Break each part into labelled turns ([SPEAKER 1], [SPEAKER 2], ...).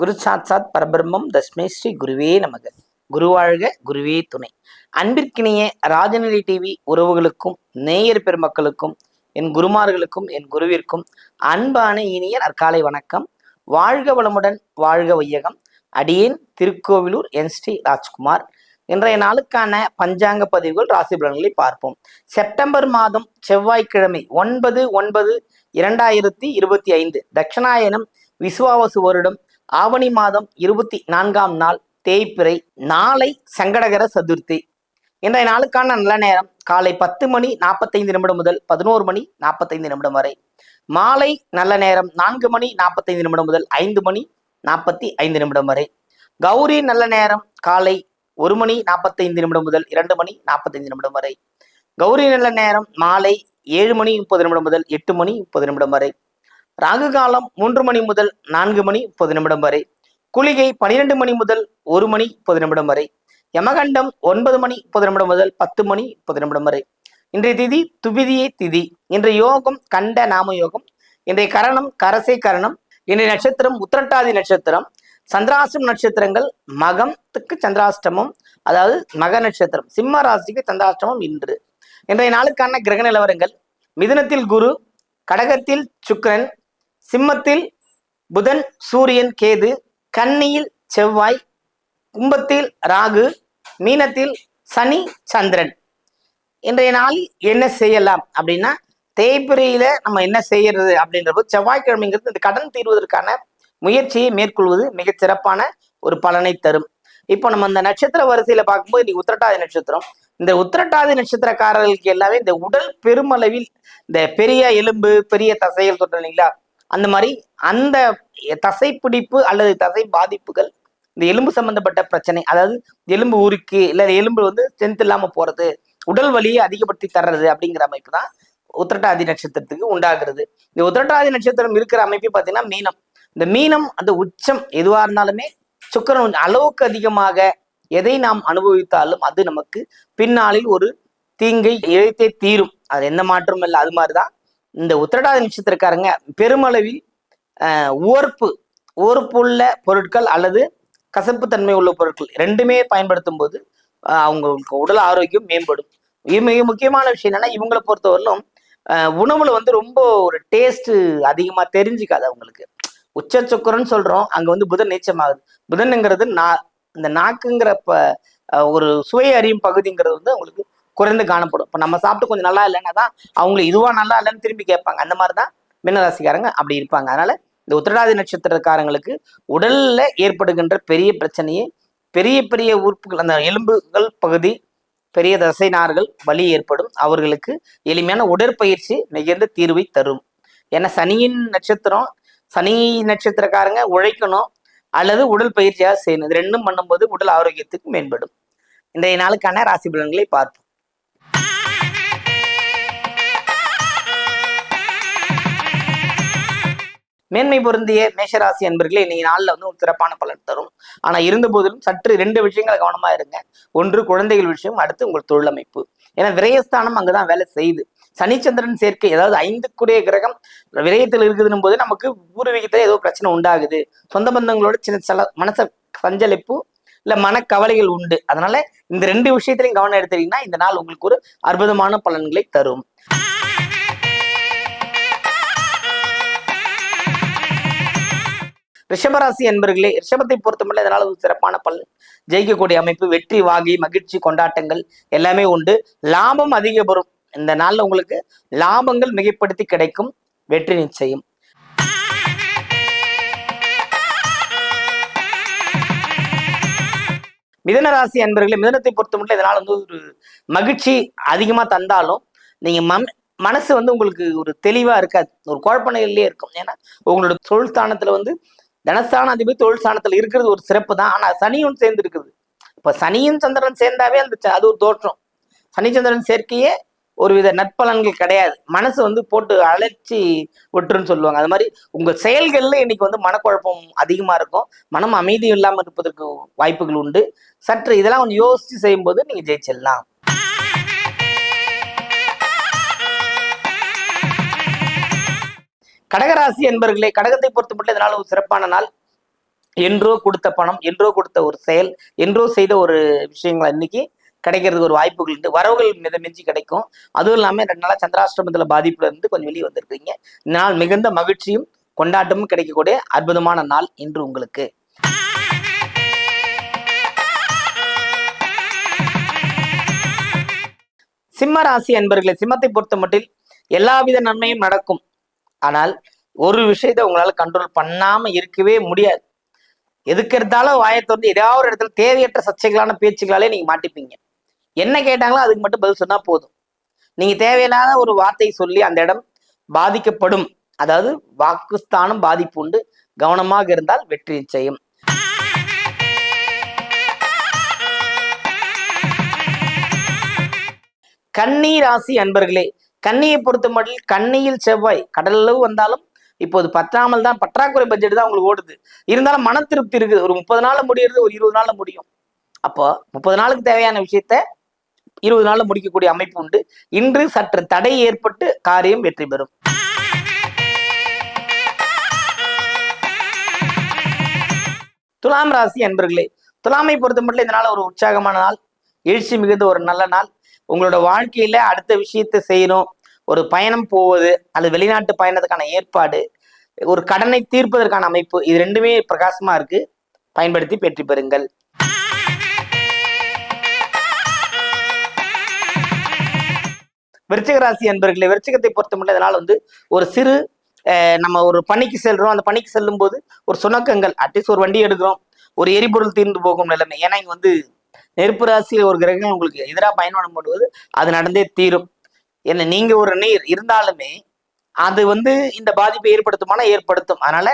[SPEAKER 1] குரு சாட்சாத் பரபிரம்மம் தஸ்மை ஸ்ரீ குருவே நமக. குருவாழ்க குருவே துணை. அன்பிற்கினிய ராஜநிலை டிவி உறவுகளுக்கும் நேயர் பெருமக்களுக்கும் என் குருமார்களுக்கும் என் குருவிற்கும் அன்பான இனிய நற்காலை வணக்கம். வாழ்க வளமுடன் வாழ்க வையகம். அடியேன் திருக்கோவிலூர் என் ஸ்ரீ ராஜ்குமார். இன்றைய நாளுக்கான பஞ்சாங்க பதிவுகள் ராசி பலன்களை பார்ப்போம். செப்டம்பர் மாதம் செவ்வாய்க்கிழமை ஒன்பது ஒன்பது இரண்டாயிரத்தி இருபத்தி ஐந்து. தட்சிணாயனம் விசுவாவசு வருடம் ஆவணி மாதம் இருபத்தி நான்காம் நாள் தேய்பிறை நாளை சங்கடகர சதுர்த்தி. இன்றைய நாளுக்கான நல்ல நேரம் காலை பத்து மணி நாற்பத்தைந்து நிமிடம் முதல் பதினோரு மணி நாற்பத்தைந்து நிமிடம் வரை. மாலை நல்ல நேரம் நான்கு மணி நாற்பத்தைந்து நிமிடம் முதல் ஐந்து மணி நாற்பத்தி ஐந்து நிமிடம் வரை. கௌரி நல்ல நேரம் காலை ஒரு மணி நாற்பத்தைந்து நிமிடம் முதல் இரண்டு மணி நாற்பத்தைந்து நிமிடம் வரை. கௌரி நல்ல நேரம் மாலை ஏழு மணி முப்பது நிமிடம் முதல் எட்டு மணி முப்பது நிமிடம் வரை. ராகு காலம் மூன்று மணி முதல் நான்கு மணி முப்பது நிமிடம் வரை. குளிகை பனிரெண்டு மணி முதல் ஒரு மணி முப்பது நிமிடம் வரை. யமகண்டம் ஒன்பது மணி முப்பது நிமிடம் முதல் பத்து மணி முப்பது நிமிடம் வரை. இன்றைய திதி துவிதியை திதி. இன்றைய யோகம் கண்ட நாம யோகம். இன்றைய கரணம் கரசை கரணம். இன்றைய நட்சத்திரம் உத்திரட்டாதி நட்சத்திரம். சந்திராஷ்டம் நட்சத்திரங்கள் மகத்துக்கு சந்திராஷ்டமம். அதாவது மக நட்சத்திரம். சிம்ம ராசிக்கு சந்திராஷ்டமம் இன்று. இன்றைய நாளுக்கான கிரக நிலவரங்கள். மிதுனத்தில் குரு கடகத்தில் சுக்கரன் சிம்மத்தில் புதன் சூரியன் கேது கன்னியில் செவ்வாய் கும்பத்தில் ராகு மீனத்தில் சனி சந்திரன். இன்றைய நாளில் என்ன செய்யலாம் அப்படின்னா தேய்பிரையில நம்ம என்ன செய்யறது அப்படின்றது செவ்வாய்க்கிழமைங்கிறது இந்த கடன் தீர்வதற்கான முயற்சியை மேற்கொள்வது மிகச் சிறப்பான ஒரு பலனை தரும். இப்போ நம்ம அந்த நட்சத்திர வரிசையில பார்க்கும்போது இன்னைக்கு உத்திரட்டாதி நட்சத்திரம். இந்த உத்திரட்டாதி நட்சத்திரக்காரர்களுக்கு எல்லாமே இந்த உடல் பெருமளவில் இந்த பெரிய எலும்பு பெரிய தசைகள் சொல்றீங்களா அந்த மாதிரி அந்த தசைப்பிடிப்பு அல்லது தசை பாதிப்புகள் இந்த எலும்பு சம்பந்தப்பட்ட பிரச்சனை அதாவது எலும்பு உருக்கு இல்லை எலும்பு வந்து ஸ்ட்ரென்த் இல்லாமல் போறது உடல் வலியை அதிகப்படுத்தி தர்றது அப்படிங்கிற அமைப்பு தான் உத்திரட்டாதி நட்சத்திரத்துக்கு உண்டாகிறது. இந்த உத்திரட்டாதி நட்சத்திரம் இருக்கிற அமைப்பு பார்த்தீங்கன்னா மீனம். இந்த மீனம் அந்த உச்சம் எதுவாக இருந்தாலுமே சுக்கரன் அளவுக்கு அதிகமாக எதை நாம் அனுபவித்தாலும் அது நமக்கு பின்னாளில் ஒரு தீங்கை இழைத்தே தீரும். அது எந்த மாற்றமும் இல்லை அது மாதிரி தான் இந்த உத்திரட்டாதி நட்சத்திரக்காரங்க பெருமளவில் ஓர்ப்பு உவர்ப்பு உள்ள பொருட்கள் அல்லது கசப்புத்தன்மை உள்ள பொருட்கள் ரெண்டுமே பயன்படுத்தும் போது அவங்களுக்கு உடல் ஆரோக்கியம் மேம்படும். மிக முக்கியமான விஷயம் என்னன்னா இவங்களை பொறுத்தவரையிலும் உணவுல வந்து ரொம்ப ஒரு டேஸ்ட் அதிகமா தெரிஞ்சுக்காது அவங்களுக்கு. உச்ச சுக்கரன்னு சொல்றோம் அங்க வந்து புதன் நீச்சமாகுது. புதனுங்கிறது நா இந்த நாக்குங்கிற ப ஒரு சுவை அறியும் பகுதிங்கிறது வந்து அவங்களுக்கு குறைந்து காணப்படும். இப்போ நம்ம சாப்பிட்டு கொஞ்சம் நல்லா இல்லைன்னா தான் அவங்களுக்கு இதுவா நல்லா இல்லைன்னு திரும்பி கேட்பாங்க. அந்த மாதிரி தான் மீனராசிக்காரங்க அப்படி இருப்பாங்க. அதனால இந்த உத்திரடாதி நட்சத்திரக்காரங்களுக்கு உடல்ல ஏற்படுகின்ற பெரிய பிரச்சனையை பெரிய பெரிய உறுப்புகள் அந்த எலும்புகள் பகுதி பெரிய தசை நார்கள் வலி ஏற்படும். அவர்களுக்கு எளிமையான உடற்பயிற்சி மிகுந்த தீர்வை தரும். ஏன்னா சனியின் நட்சத்திரம் சனி நட்சத்திரக்காரங்க உழைக்கணும் அல்லது உடல் பயிற்சியாக செய்யணும். இது ரெண்டும் பண்ணும்போது உடல் ஆரோக்கியத்துக்கு மேம்படும். இன்றைய நாளுக்கான ராசி பலன்களை பார்ப்போம். மேன்மை பொருந்திய மேஷராசி அன்பர்களே இன்னைக்கு நாளில் வந்து ஒரு சிறப்பான பலன் தரும். ஆனா இருந்த போதிலும் சற்று ரெண்டு விஷயங்களை கவனமா இருங்க. ஒன்று குழந்தைகள் விஷயம் அடுத்து உங்கள் தொழிலமைப்பு. ஏன்னா விரயஸ்தானம் அங்கதான் வேலை செய்யுது. சனிச்சந்திரன் சேர்க்கை அதாவது ஐந்துக்குடைய கிரகம் விரயத்தில் இருக்குதுன்னும் போது நமக்கு பூர்வீகத்துல ஏதோ பிரச்சனை உண்டாகுது. சொந்த பந்தங்களோட சின்ன சில மனச சஞ்சலிப்பு இல்ல மனக்கவலைகள் உண்டு. அதனால இந்த ரெண்டு விஷயத்திலையும் கவனம் எடுத்தீங்கன்னா இந்த நாள் உங்களுக்கு ஒரு அற்புதமான பலன்களை தரும். ரிஷபராசி என்பர்களே ரிஷபத்தை பொறுத்தமல்ல இதனால் ஒரு சிறப்பான பலன். ஜெயிக்கக்கூடிய அமைப்பு வெற்றி வாகி மகிழ்ச்சி கொண்டாட்டங்கள் எல்லாமே உண்டு. லாபம் அதிகபுறம். இந்த நாள்ல உங்களுக்கு லாபங்கள் மிகைப்படுத்தி கிடைக்கும். வெற்றி நிச்சயம். மிதன ராசி அன்பர்களே மிதனத்தை பொறுத்தமட்டில் இதனால் வந்து ஒரு மகிழ்ச்சி அதிகமா தந்தாலும் நீங்க மம் மனசு வந்து உங்களுக்கு ஒரு தெளிவா இருக்காது. ஒரு குழப்ப நிலையிலே இருக்கும். ஏன்னா உங்களோட தொழில் ஸ்தானத்தில் வந்து தனஸ்தான அதிபதி தொழில் ஸ்தானத்தில் இருக்கிறது ஒரு சிறப்பு தான் ஆனால் சனியும் சேர்ந்து இருக்குது இப்போ சனியும் சந்திரன் சேர்ந்தாவே அந்த ச- அது ஒரு தோற்றம். சனி சந்திரன் சேர்க்கையே ஒருவித நற்பலன்கள் கிடையாது. மனசு வந்து போட்டு அழைச்சி விட்டுருன்னு சொல்லுவாங்க. அது மாதிரி உங்கள் செயல்களில் இன்னைக்கு வந்து மனக்குழப்பம் அதிகமாக இருக்கும். மனம் அமைதி இல்லாமல் இருப்பதற்கு வாய்ப்புகள் உண்டு. சற்று இதெல்லாம் கொஞ்சம் யோசித்து செய்யும்போது நீங்கள் ஜெயிச்சிடலாம். கடகராசி என்பர்களே கடகத்தை பொறுத்த மட்டும் இதனால் ஒரு சிறப்பான நாள். என்றோ கொடுத்த பணம் என்றோ கொடுத்த ஒரு செயல் என்றோ செய்த ஒரு விஷயங்கள் இன்னைக்கு கிடைக்கிறதுக்கு ஒரு வாய்ப்புகள் உண்டு. வரவுகள் மித மிஞ்சி கிடைக்கும். அதுவும் இல்லாமல் ரெண்டு நாளாக சந்திராஷ்டிரமத்தில் பாதிப்புல இருந்து கொஞ்சம் வெளியே வந்திருக்கீங்க. இந்த நாள் மிகுந்த மகிழ்ச்சியும் கொண்டாட்டமும் கிடைக்கக்கூடிய அற்புதமான நாள் இன்று உங்களுக்கு. சிம்ம ராசி என்பர்களே சிம்மத்தை பொறுத்த மட்டில் எல்லாவித நன்மையும் நடக்கும். ஆனால் ஒரு விஷயத்த உங்களால கண்ட்ரோல் பண்ணாம இருக்கவே முடியாது. எதுக்கு எடுத்தாலும் வாயை திறந்து ஏதாவது ஒரு இடத்துல தேவையற்ற சர்ச்சைகளான பேச்சுகளாலே நீங்க மாட்டிப்பீங்க. என்ன கேட்டாங்களோ அதுக்கு மட்டும் பதில் சொன்னா போதும். நீங்க தேவையில்லாத ஒரு வார்த்தை சொல்லி அந்த இடம் பாதிக்கப்படும். அதாவது வாக்குஸ்தானம் பாதிப்பு உண்டு. கவனமாக இருந்தால் வெற்றி நிச்சயம். கன்னி ராசி அன்பர்களே கண்ணியை பொறுத்த மட்டும் கண்ணியில் செவ்வாய் கடலளவு வந்தாலும் இப்போது பற்றாமல் தான் பற்றாக்குறை பட்ஜெட் தான் உங்களுக்கு ஓடுது. இருந்தாலும் மன திருப்தி இருக்குது. ஒரு முப்பது நாள்ல முடியறது ஒரு இருபது நாள்ல முடியும். அப்போ முப்பது நாளுக்கு தேவையான விஷயத்த இருபது நாள்ல முடிக்கக்கூடிய அமைப்பு உண்டு. இன்று சற்று தடை ஏற்பட்டு காரியம் வெற்றி பெறும். துலாம் ராசி அன்பர்களே துலாமை பொறுத்த மட்டும் இந்த நாள் ஒரு உற்சாகமான நாள். எழுச்சி மிகுந்த ஒரு நல்ல நாள். உங்களோட வாழ்க்கையில அடுத்த விஷயத்தை செய்யணும். ஒரு பயணம் போவது அல்லது வெளிநாட்டு பயணத்துக்கான ஏற்பாடு ஒரு கடனை தீர்ப்பதற்கான அமைப்பு இது ரெண்டுமே பிரகாசமா இருக்கு. பயன்படுத்தி வெற்றி பெறுங்கள். விருச்சிக ராசி அன்பர்களே விருச்சிகத்தை பொறுத்த மட்டும் இதனால் வந்து ஒரு சிறு அஹ், நம்ம ஒரு பணிக்கு செல்றோம். அந்த பணிக்கு செல்லும் போது ஒரு சுணக்கங்கள் அட்லீஸ்ட் ஒரு வண்டி எடுக்கிறோம். ஒரு எரிபொருள் தீர்ந்து போகும் நிலைமை. ஏன்னா இங்க வந்து நெருப்பு ராசியில் ஒரு கிரகம் உங்களுக்கு எதிராக பயன்படும் போது அது நடந்தே தீரும். என்ன நீங்க ஒரு நீர் இருந்தாலுமே அது வந்து இந்த பாதிப்பை ஏற்படுத்துமானா ஏற்படுத்தும். அதனால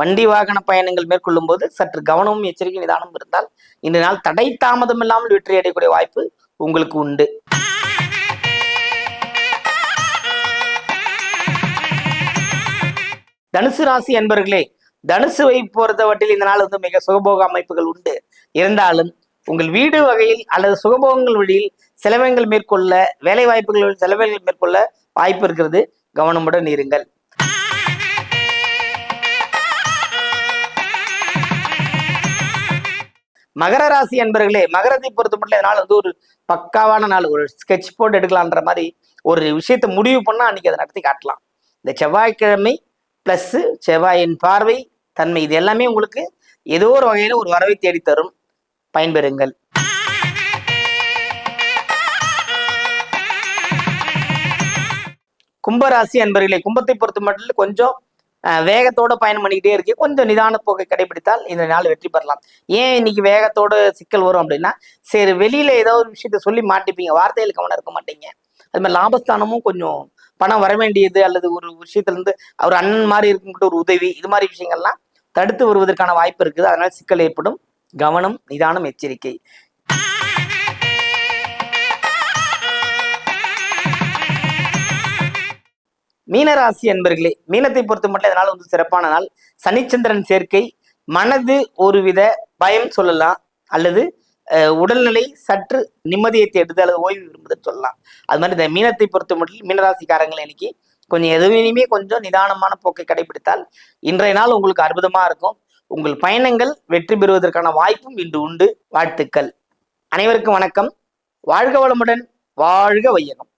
[SPEAKER 1] வண்டி வாகன பயணங்கள் மேற்கொள்ளும் போது சற்று கவனமும் எச்சரிக்கை நிதானம் இருந்தால் இந்த நாள் தடை தாமதம் இல்லாமல் வெற்றி அடையக்கூடிய வாய்ப்பு உங்களுக்கு உண்டு. தனுசு ராசி என்பர்களே தனுசுவை பொறுத்தவற்றில் இந்த நாள் வந்து மிக சுகபோக அமைப்புகள் உண்டு. இருந்தாலும் உங்கள் வீடு வகையில் அல்லது சுகபோகங்கள் வழியில் செலவங்கள் மேற்கொள்ள வேலை வாய்ப்புகள் செலவுகள் மேற்கொள்ள வாய்ப்பு இருக்கிறது. கவனமுடன் இருங்கள். மகர ராசி அன்பர்களே மகரத்தை பொறுத்த மட்டும் இதனால் வந்து ஒரு பக்காவான நாள் ஒரு ஸ்கெட்ச் போட்டு எடுக்கலான்ற மாதிரி ஒரு விஷயத்தை முடிவு பண்ணால் அன்னைக்கு அதை நடத்தி காட்டலாம். இந்த செவ்வாய்க்கிழமை ப்ளஸ்ஸு செவ்வாயின் பார்வை தன்மை இது எல்லாமே உங்களுக்கு ஏதோ ஒரு வகையில் ஒரு வரவை தேடி தரும் பயன்பெறுங்கள். கும்பராசி அன்பர்களே கும்பத்தை பொறுத்த மட்டும் கொஞ்சம் வேகத்தோட பயணம் பண்ணிக்கிட்டே இருக்கு. கொஞ்சம் நிதான போக்கை கடைபிடித்தால் இந்த நாள் வெற்றி பெறலாம். ஏன் இன்னைக்கு வேகத்தோட சிக்கல் வரும் அப்படின்னா சரி வெளியில ஏதோ ஒரு விஷயத்த சொல்லி மாட்டிப்பீங்க. வார்த்தையில் கவனம் இருக்க மாட்டீங்க. அது மாதிரி லாபஸ்தானமும் கொஞ்சம் பணம் வர வேண்டியது அல்லது ஒரு விஷயத்துல இருந்து அவர் அண்ணன் மாதிரி இருக்குங்கிட்ட ஒரு உதவி இது மாதிரி விஷயங்கள்லாம் தடுத்து வருவதற்கான வாய்ப்பு இருக்குது. அதனால சிக்கல் ஏற்படும். கவனம் நிதானம் எச்சரிக்கை. மீனராசி என்பர்களே மீனத்தை பொறுத்த மட்டும் இதனால் வந்து சிறப்பான நாள்? சனிச்சந்திரன் சேர்க்கை மனது ஒருவித பயம் சொல்லலாம் அல்லது உடல்நிலை சற்று நிம்மதியை தேடுது அல்லது ஓய்வு விரும்புதல் சொல்லலாம். அது மாதிரி இந்த மீனத்தை பொறுத்த மட்டும் மீனராசிக்காரங்கள் இன்னைக்கு கொஞ்சம் எதுவுமே கொஞ்சம் நிதானமான போக்கை கடைபிடித்தால் இன்றைய நாள் உங்களுக்கு அற்புதமாக இருக்கும். உங்கள் பயணங்கள் வெற்றி பெறுவதற்கான வாய்ப்பும் இன்று உண்டு. வாழ்த்துக்கள். அனைவருக்கும் வணக்கம். வாழ்க வளமுடன். வாழ்க வையகம்.